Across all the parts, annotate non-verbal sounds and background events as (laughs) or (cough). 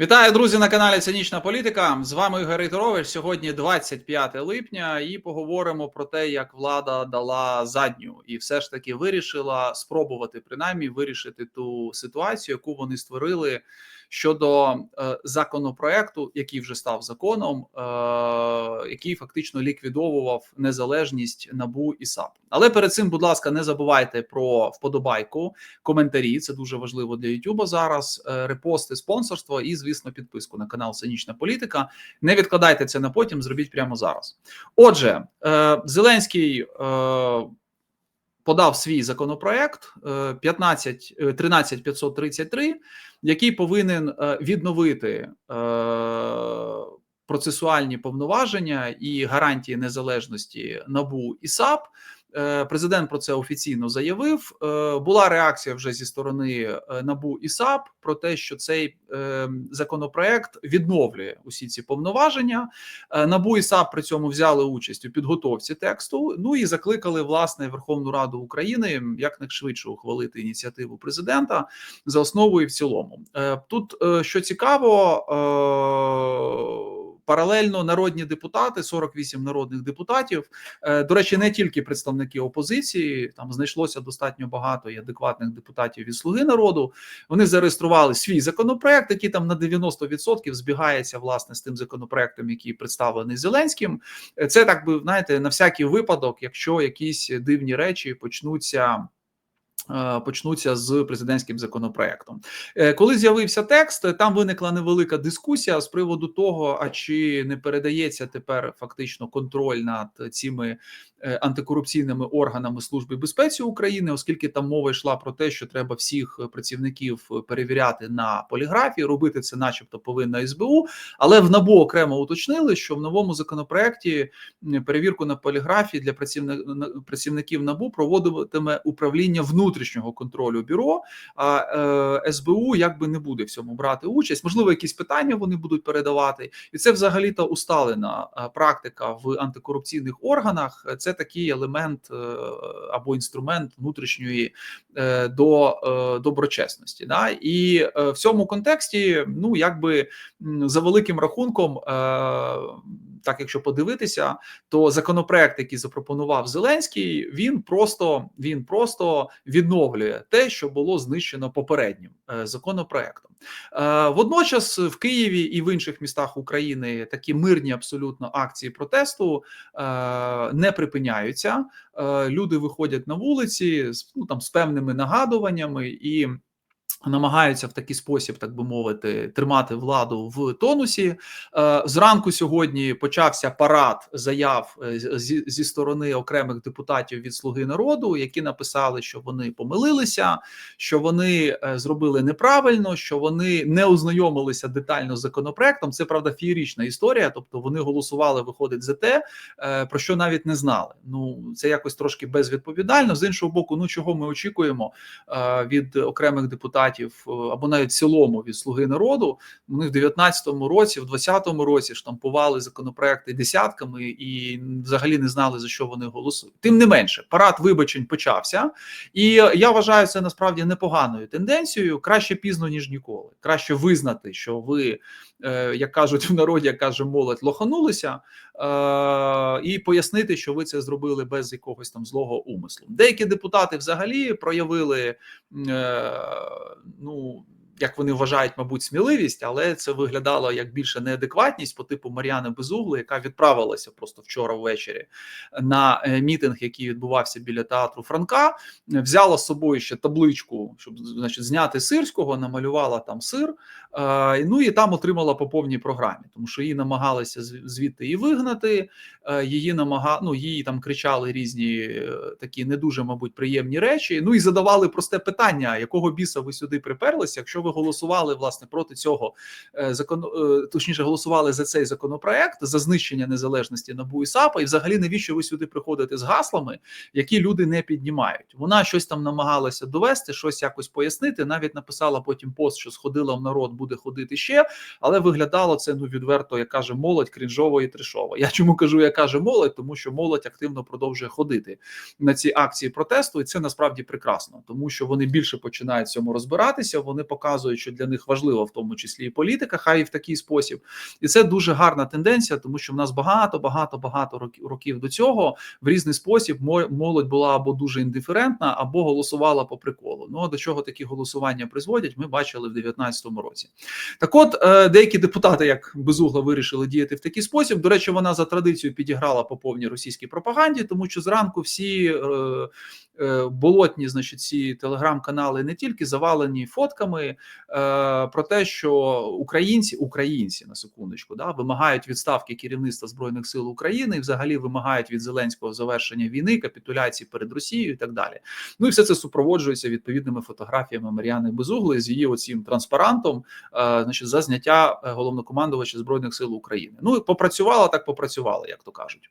Вітаю, друзі, на каналі Цинічна Політика. З вами Ігор Рейтерович. Сьогодні 25 липня, і поговоримо про те, як влада дала задню і все ж таки вирішила спробувати принаймні вирішити ту ситуацію, яку вони створили щодо е, законопроекту, який вже став законом, е, який фактично ліквідовував незалежність набу і САП. Але перед цим, будь ласка, не забувайте про вподобайку, коментарі. Це дуже важливо для Ютуба зараз. е, Репости, спонсорство і, звісно, підписку на канал Цинічна Політика. Не відкладайте це на потім, зробіть прямо зараз. Отже, Зеленський. Е, Подав свій законопроект е, 15, е, 13533, який повинен е, відновити е, процесуальні повноваження і гарантії незалежності НАБУ і САП. Е, Президент про це офіційно заявив. Е, Була реакція вже зі сторони е, НАБУ і САП про те, що цей законопроект відновлює усі ці повноваження. НАБУ і САП при цьому взяли участь у підготовці тексту. Ну і закликали власне Верховну Раду України якнайшвидше ухвалити ініціативу президента за основу і в цілому. Тут що цікаво. Паралельно народні депутати, 48 народних депутатів. Е, До речі, не тільки представники опозиції, там знайшлося достатньо багато і адекватних депутатів від Слуги народу. Вони зареєстрували свій законопроект, який там на 90% збігається власне з тим законопроектом, який представлений Зеленським. Е, Це так би знаєте, на всякий випадок, якщо якісь дивні речі почнуться. Е, Почнуться з президентським законопроектом. Е, Коли з'явився текст, там виникла невелика дискусія з приводу того, а чи не передається тепер фактично контроль над цими антикорупційними органами Служби безпеці України, оскільки там мова йшла про те, що треба всіх працівників перевіряти на поліграфі, робити це, начебто, повинна СБУ. Але в НАБУ окремо уточнили, що в новому законопроекті перевірку на поліграфі для працівни- працівників НАБУ проводитиме управління внутрішнього контролю бюро. А е, СБУ якби не буде в цьому брати участь. Можливо, якісь питання вони будуть передавати, і це взагалі-то усталена е, практика в антикорупційних органах. Це такий елемент е, або інструмент внутрішньої е, до е, доброчесності. Да? І в цьому контексті, ну якби за великим рахунком, так якщо подивитися, то законопроект, який запропонував Зеленський, він просто він просто відновлює те, що було знищено попереднім е, законопроектом. Е, Водночас в Києві і в інших містах України такі мирні абсолютно акції протесту е, не припиняються. Люди виходять на вулиці з ну там з певними нагадуваннями і. Намагаються в такий спосіб, так би мовити, тримати владу в тонусі. Е, Зранку сьогодні почався парад заяв е, зі, сторони окремих депутатів від Слуги народу, які написали, що вони помилилися, що вони е, зробили неправильно, що вони не ознайомилися детально з законопроектом. Це правда фієрічна історія. Тобто вони голосували, виходить за те, про що навіть не знали. Ну це якось трошки безвідповідально. З іншого боку, ну чого ми очікуємо від окремих депутатів е, або навіть в цілому від Слуги народу. Вони в 19-му році, в 20-му році штампували законопроекти десятками і взагалі не знали за що вони голосують. Тим не менше, парад вибачень почався, і я вважаю це насправді непоганою тенденцією. Краще пізно ніж ніколи. Краще визнати, що ви, як кажуть в народі, як каже молодь, лоханулися, е, і пояснити, що ви це зробили без якогось там злого умислу. Деякі депутати взагалі проявили е, ну. Як вони вважають, мабуть, сміливість, але це виглядало як більше неадекватність по типу Мар'яни Безугли, яка відправилася просто вчора ввечері на е, мітинг, який відбувався біля театру Франка. Взяла з собою ще табличку, щоб значить зняти сирського, намалювала там сир. Е, ну і там отримала по повній програмі, тому що її намагалися звідти і вигнати. е, Її намага... ну, її там кричали різні такі не дуже, мабуть, приємні речі. Ну і задавали просте питання: якого біса ви сюди приперлися? Якщо ви голосували власне проти цього е, закон... е, точніше, голосували за цей законопроект за знищення незалежності НАБУ і САПа, і взагалі навіщо ви сюди приходите з гаслами, які люди не піднімають? Вона щось там намагалася довести, щось якось пояснити. Навіть написала потім пост, що сходила в народ, буде ходити ще, але виглядало це ну відверто, як каже молодь, крінжово і трешово. Я чому кажу, як каже молодь, тому що молодь активно продовжує ходити на ці акції протесту, і це насправді прекрасно, тому що вони більше починають в цьому розбиратися. Вони показують показують, що для них важлива в тому числі і політика, хай і в такий спосіб, і це дуже гарна тенденція, тому що в нас багато, багато, багато років до цього в різний спосіб молодь була або дуже індиферентна, або голосувала по приколу. Ну до чого такі голосування призводять, ми бачили в 2019 році. Так, от е, деякі депутати, як безугла, вирішили діяти в такий спосіб. До речі, вона за традицією підіграла по повній російській пропаганді, тому що зранку всі. Е, Е, болотні, значить, ці телеграм-канали не тільки завалені фотками про те, що українці, українці на секундочку, да вимагають відставки керівництва збройних сил України і взагалі вимагають від Зеленського завершення війни, капітуляції перед Росією і так далі. Ну і все це супроводжується відповідними фотографіями Мар'яни Безугли з її оцім транспарантом, е, значить, за зняття головнокомандувача збройних сил України. Ну і попрацювала так, попрацювала, як то кажуть.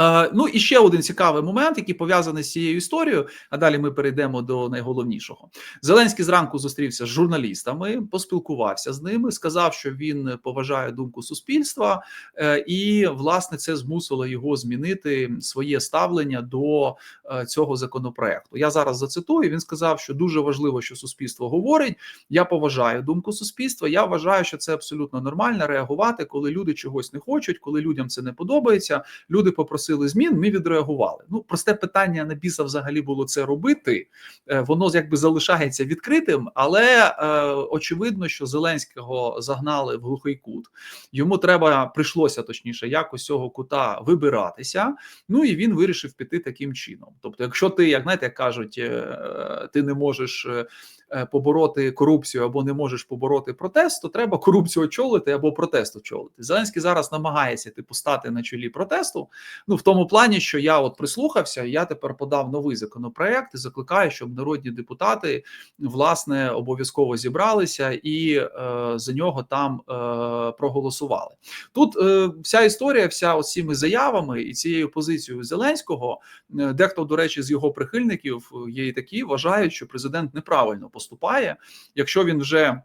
Е, ну і ще один цікавий момент, який пов'язаний з цією історією. А далі ми перейдемо до найголовнішого. Зеленський зранку зустрівся з журналістами, поспілкувався з ними, сказав, що він поважає думку суспільства, е, і власне це змусило його змінити своє ставлення до е, цього законопроекту. Я зараз зацитую. Він сказав, що дуже важливо, що суспільство говорить. Я поважаю думку суспільства. Я вважаю, що це абсолютно нормально реагувати, коли люди чогось не хочуть, коли людям це не подобається. Люди попросили змін. Ми відреагували. Ну просте питання на біса взагалі було це робити. Е, воно якби залишається відкритим, але е, очевидно, що Зеленського загнали в глухий кут. Йому треба прийшлося точніше якось цього кута вибиратися. Ну і він вирішив піти таким чином. Тобто, якщо ти, як знаєте, як кажуть, е, ти не можеш. Побороти корупцію або не можеш побороти протест, то треба корупцію очолити або протест очолити. Зеленський зараз намагається типу стати на чолі протесту. Ну в тому плані, що я от прислухався, я тепер подав новий законопроект і закликаю, щоб народні депутати власне обов'язково зібралися і е, за нього там е, проголосували. Тут е, вся історія, вся ось цими заявами і цією позицією Зеленського, е, дехто, до речі, з його прихильників є і такі, вважають, що президент неправильно поступає. Якщо він вже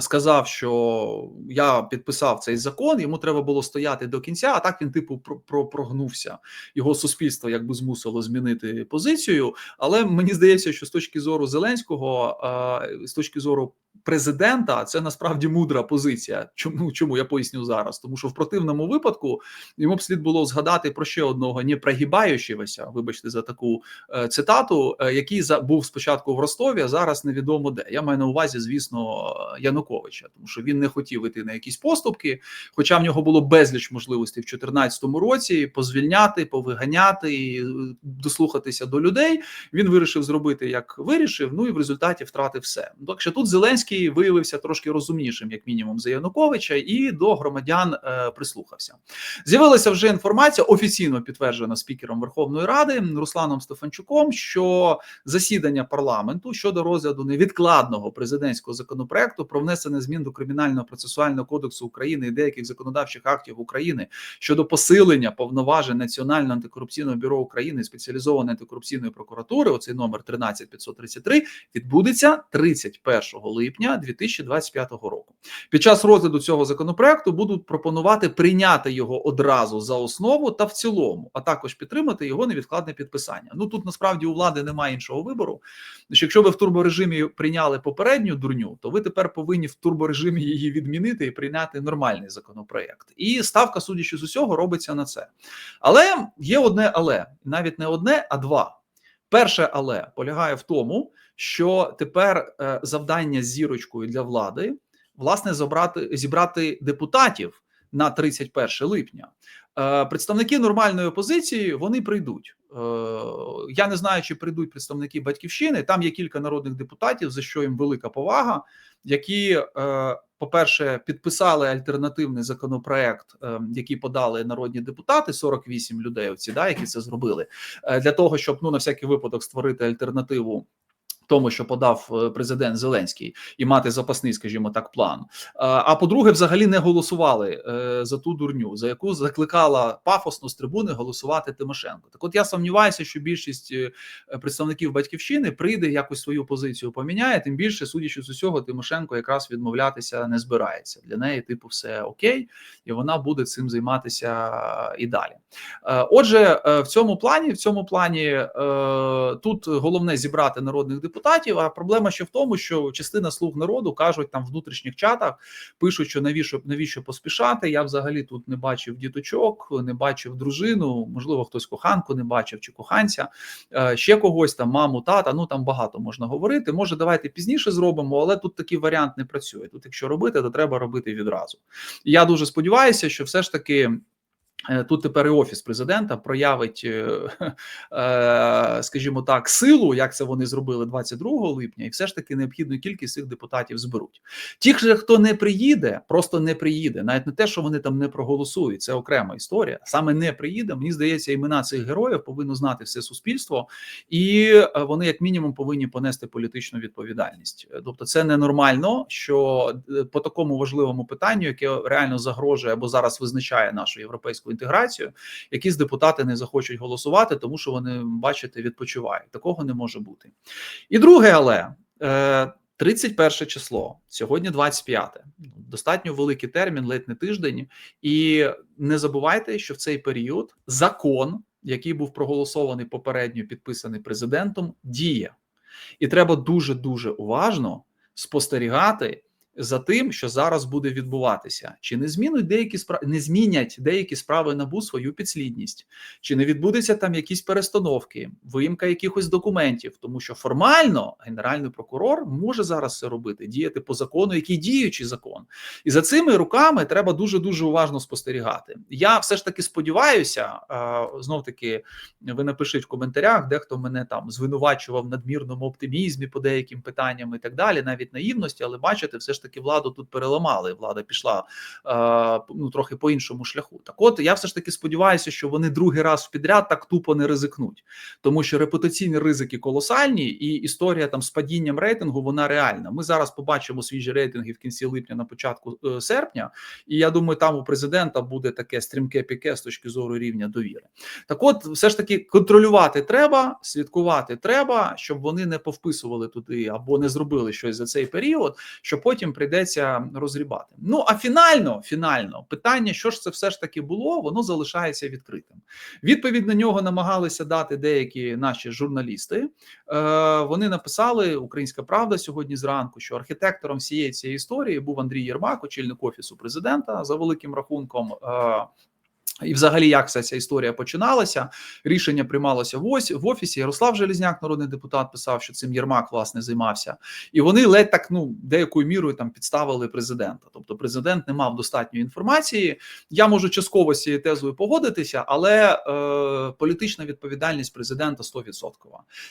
сказав, що я підписав цей закон, йому треба було стояти до кінця, а так він типу про прогнувся. Його суспільство якби змусило змінити позицію. Але мені здається, що з точки зору Зеленського, з точки зору президента це насправді мудра позиція. Чому чому я поясню зараз? Тому що в противному випадку йому б слід було згадати про ще одного не прогибаючогося, вибачте за таку е, цитату, е, який був спочатку в Ростові, а зараз невідомо де. Я маю на увазі, звісно, Януковича, тому що він не хотів іти на якісь поступки, хоча в нього було безліч можливостей в 2014 році позвільняти, повиганяти, і е, дослухатися до людей. Він вирішив зробити як вирішив. Ну і в результаті втратив все. Так що тут Зеленський. Виявився трошки розумнішим, як мінімум, за Януковича, і до громадян е, прислухався. З'явилася вже інформація, офіційно підтверджена спікером Верховної Ради Русланом Стефанчуком, що засідання парламенту щодо розгляду невідкладного президентського законопроекту про внесення змін до кримінального процесуального кодексу України і деяких законодавчих актів України щодо посилення повноважень Національного антикорупційного бюро України спеціалізованої антикорупційної прокуратури. Оцей номер 13533, відбудеться 31 липня липня 2025 року. Під час розгляду цього законопроекту будуть пропонувати прийняти його одразу за основу та в цілому, а також підтримати його невідкладне підписання. Ну тут насправді у влади немає іншого вибору. Якщо ви в турборежимі прийняли попередню дурню, то ви тепер повинні в турборежимі її відмінити і прийняти нормальний законопроект. І ставка, судячи з усього, робиться на це. Але є одне, але навіть не одне, а два. Перше, але полягає в тому, що тепер е, завдання з зірочкою для влади власне забрати зібрати депутатів на 31 липня. Е, представники нормальної опозиції вони прийдуть. Е, я не знаю, чи прийдуть представники батьківщини. Там є кілька народних депутатів, за що їм велика повага, які, по-перше, підписали альтернативний законопроект, який подали народні депутати, 48 людей. Оці да, які це зробили, для того, щоб ну на всякий випадок створити альтернативу тому, що подав е, президент Зеленський, і мати запасний, скажімо так, план. А по-друге, взагалі не голосували е, за ту дурню, за яку закликала пафосно з трибуни голосувати Тимошенко. Так, от я сумніваюся, що більшість е, представників батьківщини прийде якось свою позицію поміняє. Тим більше, судячи з усього, Тимошенко якраз відмовлятися не збирається. Для неї, типу, все окей, і вона буде цим займатися і далі. Отже, в цьому плані, в цьому плані тут головне зібрати народних депутатів депутатів. А проблема ще в тому, що частина слуг народу кажуть там в внутрішніх чатах, пишуть, що навіщо навіщо поспішати. Я взагалі тут не бачив діточок, не бачив дружину. Можливо, хтось коханку не бачив чи коханця, е, ще когось там, маму, тата. Ну там багато можна говорити. Може, давайте пізніше зробимо, але тут такий варіант не працює. Тут, якщо робити, то треба робити відразу. Я дуже сподіваюся, що все ж таки. Е, тут тепер і офіс президента проявить, е, (laughs) е, скажімо так, силу, як це вони зробили 22 липня, і все ж таки необхідну кількість цих депутатів зберуть. Ті, хто не приїде, просто не приїде. Навіть не те, що вони там не проголосують, це окрема історія. Саме не приїде. Мені здається, імена цих героїв повинно знати все суспільство, і вони, як мінімум, повинні понести політичну відповідальність. Тобто, це ненормально, що по такому важливому питанню, яке реально загрожує або зараз визначає нашу європейську інтеграцію, якісь депутати не захочуть голосувати, тому що вони, бачите, відпочивають. Такого не може бути. І друге, але. 31 е, число, сьогодні 25. Достатньо великий термін, ледь не тиждень. І не забувайте, що в цей період закон, який був проголосований попередньо підписаний президентом, діє. І треба дуже дуже уважно спостерігати за тим, що зараз буде відбуватися, чи не змінуть деякі справи, не змінять деякі справи набу свою підслідність, чи не відбудеться там якісь перестановки, виїмка якихось документів, тому що формально генеральний прокурор може зараз це робити, діяти по закону, який діючий закон, і за цими руками треба дуже дуже уважно спостерігати. Я все ж таки сподіваюся, знов таки ви напишіть в коментарях, дехто мене там звинувачував надмірному оптимізмі по деяким питанням і так далі, навіть наївності, але бачите, все ж таки владу тут переламали. Влада пішла е, ну трохи по іншому шляху. Так, от я все ж таки сподіваюся, що вони другий раз підряд так тупо не ризикнуть, тому що репутаційні ризики колосальні, і історія там з падінням рейтингу вона реальна. Ми зараз побачимо свіжі рейтинги в кінці липня, на початку е, серпня, і я думаю, там у президента буде таке стрімке піке з точки зору рівня довіри. Так, от все ж таки контролювати треба, слідкувати треба, щоб вони не повписували туди або не зробили щось за цей період, що потім прийдеться розрібати. Ну а фінально, фінально, питання, що ж це все ж таки було, воно залишається відкритим. Відповідь на нього намагалися дати деякі наші журналісти. Е, Вони написали Українська Правда сьогодні зранку, що архітектором всієї цієї історії був Андрій Єрмак, очільник офісу президента за великим рахунком. Е, і, взагалі, як вся ця історія починалася? Рішення приймалося в ось в офісі. Ярослав Желізняк, народний депутат, писав, що цим Єрмак власне займався, і вони ледь так ну деякою мірою там підставили президента. Тобто, президент не мав достатньої інформації. Я можу частково з цією тезою погодитися, але е, політична відповідальність президента 100%.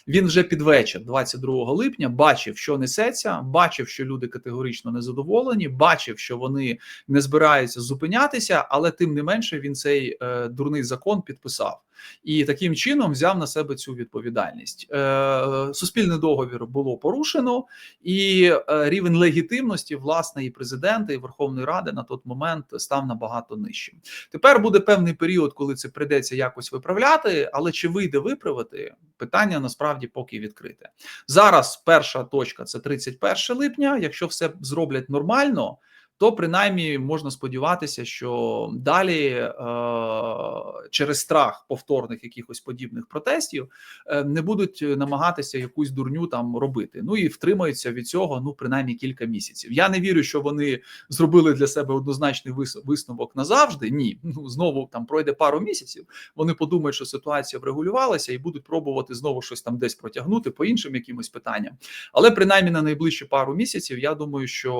Він вже під вечір, 22 липня, бачив, що несеться, бачив, що люди категорично незадоволені, бачив, що вони не збираються зупинятися, але тим не менше він це цей е, дурний закон підписав і таким чином взяв на себе цю відповідальність. Е, Суспільний договір було порушено, і е, рівень легітимності власне і президента і Верховної Ради на той момент став набагато нижчим. Тепер буде певний період, коли це прийдеться якось виправляти, але чи вийде виправити питання насправді поки відкрите зараз. Перша точка це 31 липня. Якщо все зроблять нормально то принаймні можна сподіватися, що далі е, через страх повторних якихось подібних протестів е, не будуть намагатися якусь дурню там робити. Ну і втримаються від цього ну принаймні кілька місяців. Я не вірю, що вони зробили для себе однозначний висновок назавжди. Ні, (laughs) ну знову там пройде пару місяців. Вони подумають, що ситуація врегулювалася, і будуть пробувати знову щось там десь протягнути по іншим якимось питанням. Але принаймні на найближчі пару місяців я думаю, що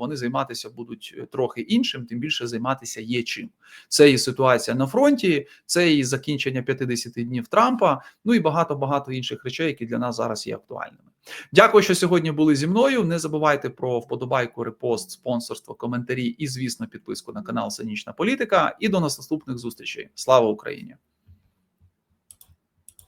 вони займатися будуть е, трохи іншим, тим більше займатися є чим. Це і ситуація на фронті, це і закінчення 50 днів Трампа. Ну і багато багато інших речей, які для нас зараз є актуальними. Дякую, що сьогодні були зі мною. Не забувайте про вподобайку, репост, спонсорство, коментарі і, звісно, підписку на канал Цинічна Політика. І до наступних зустрічей. Слава Україні!